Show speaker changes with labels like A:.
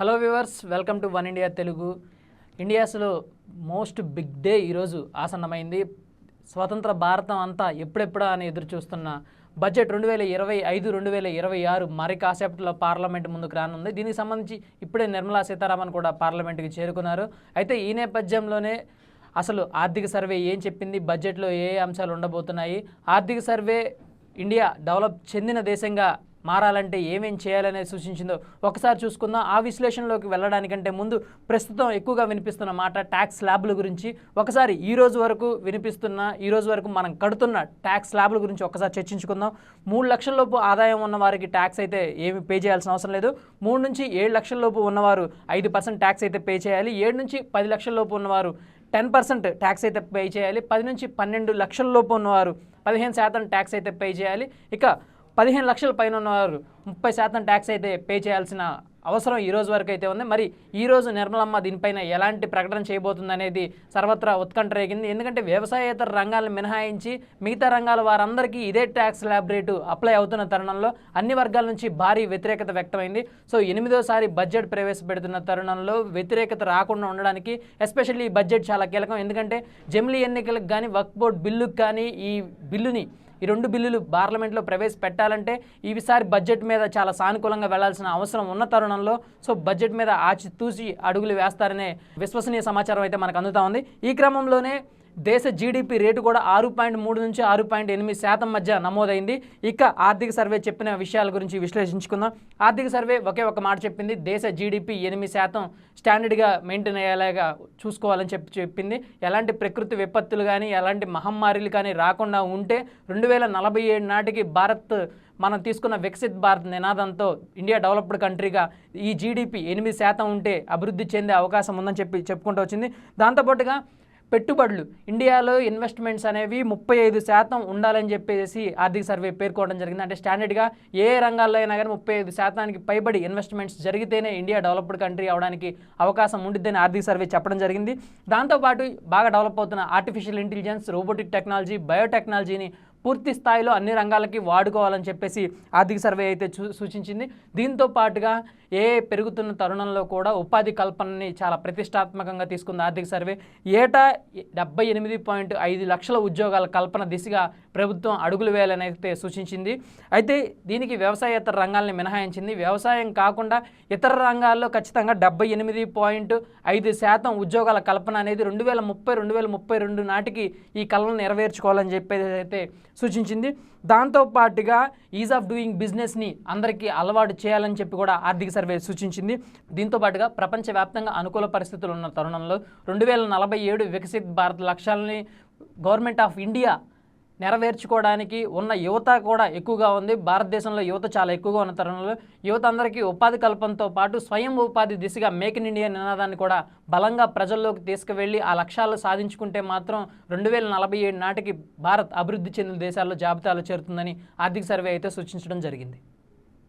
A: Hello viewers welcome to one India Telugu ఇండియాస్లో most big day ఈరోజు ఆసన్నమైంది. స్వతంత్ర భారతం అంతా ఎప్పుడెప్పుడా అని ఎదురు చూస్తున్న బడ్జెట్ రెండు వేల ఇరవై ఐదు రెండు వేల ఇరవై ఆరు మరి కాసేపట్లో పార్లమెంట్ ముందుకు రానుంది. దీనికి సంబంధించి ఇప్పుడే నిర్మలా సీతారామన్ కూడా పార్లమెంట్కి చేరుకున్నారు. అయితే ఈ నేపథ్యంలోనే అసలు ఆర్థిక సర్వే ఏం చెప్పింది? బడ్జెట్లో ఏ ఏ అంశాలు ఉండబోతున్నాయి? ఆర్థిక సర్వే ఇండియా డెవలప్ చెందిన దేశంగా మారాలంటే ఏమేం చేయాలనేది సూచించిందో ఒకసారి చూసుకుందాం. ఆ విశ్లేషణలోకి వెళ్ళడానికంటే ముందు ప్రస్తుతం ఎక్కువగా వినిపిస్తున్న మాట ట్యాక్స్ ల్యాబ్ల గురించి. ఒకసారి ఈ రోజు వరకు వినిపిస్తున్న ఈ రోజు వరకు మనం కడుతున్న ట్యాక్స్ ల్యాబ్ల గురించి ఒకసారి చర్చించుకుందాం. మూడు లక్షల లోపు ఆదాయం ఉన్న వారికి ట్యాక్స్ అయితే ఏమి పే చేయాల్సిన అవసరం లేదు. మూడు నుంచి ఏడు లక్షల లోపు ఉన్నవారు ఐదు పర్సెంట్ ట్యాక్స్ అయితే పే చేయాలి. ఏడు నుంచి పది లక్షల లోపు ఉన్నవారు టెన్ పర్సెంట్ ట్యాక్స్ అయితే పే చేయాలి. పది నుంచి పన్నెండు లక్షల లోపు ఉన్నవారు పదిహేను శాతం ట్యాక్స్ అయితే పే చేయాలి. ఇక పదిహేను లక్షల పైన ఉన్నవారు ముప్పై శాతం ట్యాక్స్ అయితే పే చేయాల్సిన అవసరం ఈ రోజు వరకు అయితే ఉంది. మరి ఈ రోజు నిర్మలమ్మ దీనిపైన ఎలాంటి ప్రకటన చేయబోతుంది అనేది సర్వత్రా ఉత్కంఠ రేగింది. ఎందుకంటే వ్యవసాయేతర రంగాలను మినహాయించి మిగతా రంగాల వారందరికీ ఇదే ట్యాక్స్ ల్యాబ్ రేటు అప్లై అవుతున్న తరుణంలో అన్ని వర్గాల నుంచి భారీ వ్యతిరేకత వ్యక్తమైంది. సో ఎనిమిదోసారి బడ్జెట్ ప్రవేశపెడుతున్న తరుణంలో వ్యతిరేకత రాకుండా ఉండడానికి ఎస్పెషల్లీ ఈ బడ్జెట్ చాలా కీలకం. ఎందుకంటే జమిలీ ఎన్నికలకు కానీ వక్ బోర్డ్ బిల్లుకు కానీ ఈ బిల్లుని ఈ రెండు బిల్లులు పార్లమెంట్లో ప్రవేశపెట్టాలంటే ఈసారి బడ్జెట్ మీద చాలా సానుకూలంగా వెళ్ళాల్సిన అవసరం ఉన్న తరుణంలో సో బడ్జెట్ మీద ఆచితూచి అడుగులు వేస్తారనే విశ్వసనీయ సమాచారం అయితే మనకు అందుతా ఉంది. ఈ క్రమంలోనే దేశ జీడిపి రేటు కూడా ఆరు పాయింట్ మూడు నుంచి ఆరు పాయింట్ ఎనిమిది శాతం మధ్య నమోదైంది. ఇక ఆర్థిక సర్వే చెప్పిన విషయాల గురించి విశ్లేషించుకుందాం. ఆర్థిక సర్వే ఒకే ఒక మాట చెప్పింది. దేశ జీడిపి ఎనిమిది శాతం స్టాండర్డ్గా మెయింటైన్ అయ్యేలాగా చూసుకోవాలని చెప్పి చెప్పింది. ఎలాంటి ప్రకృతి విపత్తులు కానీ ఎలాంటి మహమ్మారిలు కానీ రాకుండా ఉంటే రెండు వేల నలభై ఏడు నాటికి భారత్ మనం తీసుకున్న వికసిత్ భారత్ నినాదంతో ఇండియా డెవలప్డ్ కంట్రీగా ఈ జీడిపి ఎనిమిది శాతం ఉంటే అభివృద్ధి చెందే అవకాశం ఉందని చెప్పి చెప్పుకుంటూ వచ్చింది. దాంతోపాటుగా పెట్టుబడులు. ఇండియాలో ఇన్వెస్ట్మెంట్స్ అనేవి ముప్పై ఐదు శాతం ఉండాలని చెప్పేసి ఆర్థిక సర్వే పేర్కోవడం జరిగింది. అంటే స్టాండర్డ్గా ఏ రంగాల్లో అయినా కానీ ముప్పై ఐదు శాతానికి పైబడి ఇన్వెస్ట్మెంట్స్ జరిగితేనే ఇండియా డెవలప్డ్ కంట్రీ అవడానికి అవకాశం ఉండిద్దని ఆర్థిక సర్వే చెప్పడం జరిగింది. దాంతోపాటు బాగా డెవలప్ అవుతున్న ఆర్టిఫిషియల్ ఇంటెలిజెన్స్ రోబోటిక్ టెక్నాలజీ బయోటెక్నాలజీని పూర్తి స్థాయిలో అన్ని రంగాలకి వాడుకోవాలని చెప్పేసి ఆర్థిక సర్వే అయితే సూచించింది. దీంతో పాటుగా ఏ పెరుగుతున్న తరుణంలో కూడా ఉపాధి కల్పనని చాలా ప్రతిష్టాత్మకంగా తీసుకుంది ఆర్థిక సర్వే. ఏటా డెబ్బై ఎనిమిది పాయింట్ ఐదు లక్షల ఉద్యోగాల కల్పన దిశగా ప్రభుత్వం అడుగులు వేయాలని అయితే సూచించింది. అయితే దీనికి వ్యవసాయేతర రంగాల్ని మినహాయించింది. వ్యవసాయం కాకుండా ఇతర రంగాల్లో ఖచ్చితంగా డెబ్బై ఎనిమిది పాయింట్ ఐదు శాతం ఉద్యోగాల కల్పన అనేది రెండు వేల ముప్పై రెండు వేల ముప్పై రెండు నాటికి ఈ కళను నెరవేర్చుకోవాలని చెప్పేది అయితే సూచించింది. దాంతో పాటుగా ఈజ్ ఆఫ్ డూయింగ్ బిజినెస్ని అందరికీ అలవాటు చేయాలని చెప్పి కూడా ఆర్థిక సర్వే సూచించింది. దీంతో పాటుగా ప్రపంచవ్యాప్తంగా అనుకూల పరిస్థితులు ఉన్న తరుణంలో రెండు వేల నలభై ఏడు వికసిత్ భారత్ లక్ష్యాలని గవర్నమెంట్ ఆఫ్ ఇండియా నెరవేర్చుకోవడానికి ఉన్న యువత కూడా ఎక్కువగా ఉంది. భారతదేశంలో యువత చాలా ఎక్కువగా ఉన్న తరుణంలో యువత అందరికీ ఉపాధి కల్పనతో పాటు స్వయం ఉపాధి దిశగా మేక్ ఇన్ ఇండియా నినాదాన్ని కూడా బలంగా ప్రజల్లోకి తీసుకువెళ్ళి ఆ లక్ష్యాలు సాధించుకుంటే మాత్రం రెండు వేల నలభై ఏడు నాటికి భారత్ అభివృద్ధి చెందిన దేశాల్లో జాబితాలో చేరుతుందని ఆర్థిక సర్వే అయితే సూచించడం జరిగింది.